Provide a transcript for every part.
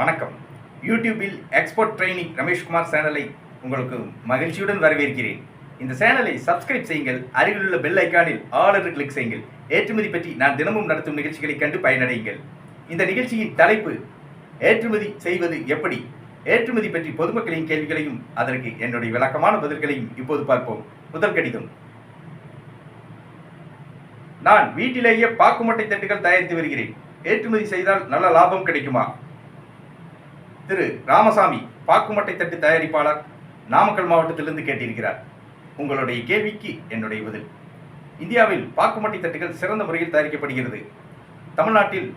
வணக்கம். யூடியூபில் export training Rameshkumar சேனலை உங்களுக்கு மகிழ்ச்சியுடன் வரவேற்கிறேன். இந்த சேனலை சப்ஸ்கிரைப் செய்யுங்கள் அருகிலுள்ள பெல் ஐக்கானில் ஆல் என்று கிளிக் செய்யுங்கள். ஏற்றுமதி பற்றி நான் தினமும் நடத்தும் நிகழ்ச்சிகளை கண்டு பயனடையுங்கள். இந்த நிகழ்ச்சியின் தலைப்பு ஏற்றுமதி செய்வது எப்படி? ஏற்றுமதி பற்றி பொதுமக்களின் கேள்விகளையும் அதற்கு என்னுடைய விளக்கமான பதில்களையும் இப்போது பார்ப்போம். முதல் கடிதம். நான் வீட்டிலேயே பாக்குமட்டை தட்டுகள் தயாரித்து வருகிறேன். ஏற்றுமதி செய்தால் நல்ல லாபம் கிடைக்குமா? திரு ராமசாமி பாக்குமட்டை தட்டு தயாரிப்பாளர் நாமக்கல் மாவட்டத்திலிருந்து கேட்டிருக்கிறார். உங்களுடைய கேள்விக்கு என்னுடைய பதில். இந்தியாவில் பாக்குமட்டை தட்டுகள் சிறந்த முறையில் தயாரிக்கப்படுகிறது. தமிழ்நாட்டில்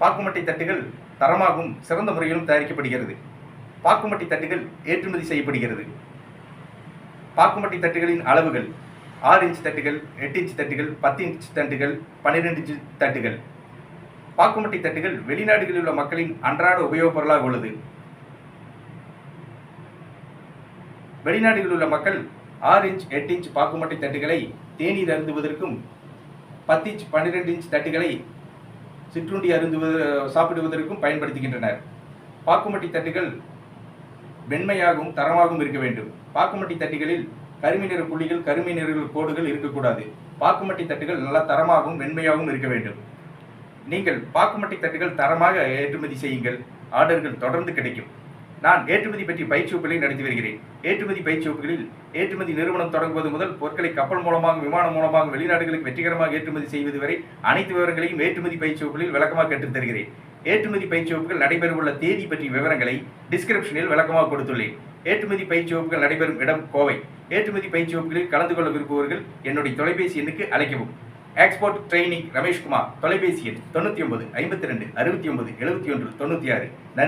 பாக்குமட்டை தட்டுகள் தரமாகவும் சிறந்த முறையிலும் தயாரிக்கப்படுகிறது. பாக்குமட்டை தட்டுகள் ஏற்றுமதி செய்யப்படுகிறது. பாக்குமட்டை தட்டுகளின் அளவுகள் ஆறு இன்ச் தட்டுகள் எட்டு இன்ச் தட்டுகள் பத்து இன்ச் தட்டுகள் பன்னிரெண்டு இன்ச் தட்டுகள். பாக்குமட்டி தட்டுகள் வெளிநாடுகளில் உள்ள மக்களின் அன்றாட உபயோகப் பொருளாக உள்ளது. வெளிநாடுகளில் உள்ள மக்கள் ஆறு இன்ச் எட்டு இன்ச் பாக்குமட்டை தட்டுகளை தேநீர் அருந்துவதற்கும் பத்து இன்ச் பன்னிரெண்டு இன்ச் தட்டுகளை சிற்றுண்டி அருந்துவது சாப்பிடுவதற்கும் பயன்படுத்துகின்றனர். பாக்குமட்டி தட்டுகள் வெண்மையாகவும் தரமாகவும் இருக்க வேண்டும். பாக்குமட்டி தட்டுகளில் கருமை நிற புள்ளிகள் கருமை நிற கோடுகள் இருக்கக்கூடாது. பாக்குமட்டி தட்டுகள் நல்ல தரமாகவும் வெண்மையாகவும் இருக்க வேண்டும். நீங்கள் பாக்குமட்டை தட்டுகள் தரமாக ஏற்றுமதி செய்யுங்கள். ஆர்டர்கள் தொடர்ந்து கிடைக்கும். நான் ஏற்றுமதி பற்றி பயிற்சி வகுப்புகளை நடத்தி வருகிறேன். ஏற்றுமதி பயிற்சி வகுப்புகளில் ஏற்றுமதி நிறுவனம் தொடங்குவது முதல் பொருட்களை கப்பல் மூலமாக விமானம் மூலமாக வெளிநாடுகளுக்கு வெற்றிகரமாக ஏற்றுமதி செய்வது வரை அனைத்து விவரங்களையும் ஏற்றுமதி பயிற்சி வகுப்புகளில் விளக்கமாக கற்றுத் தருகிறேன். ஏற்றுமதி பயிற்சி வகுப்புகள் நடைபெறவுள்ள தேதி பற்றிய விவரங்களை டிஸ்கிரிப்ஷனில் விளக்கமாக கொடுத்துள்ளேன். ஏற்றுமதி பயிற்சி வகுப்புகள் நடைபெறும் இடம் கோவை. ஏற்றுமதி பயிற்சி வகுப்புகளில் கலந்து கொள்ள விரும்புபவர்கள் என்னுடைய தொலைபேசி எண்ணுக்கு அழைக்கவும். Export training Rameshkumar. தொலைபேசி எண் தொண்ணூற்றி ஒன்பது ஐம்பத்தி ரெண்டு அறுபத்தி ஒன்பது எழுபத்தி ஒன்று தொண்ணூற்றி ஆறு. நன்றி.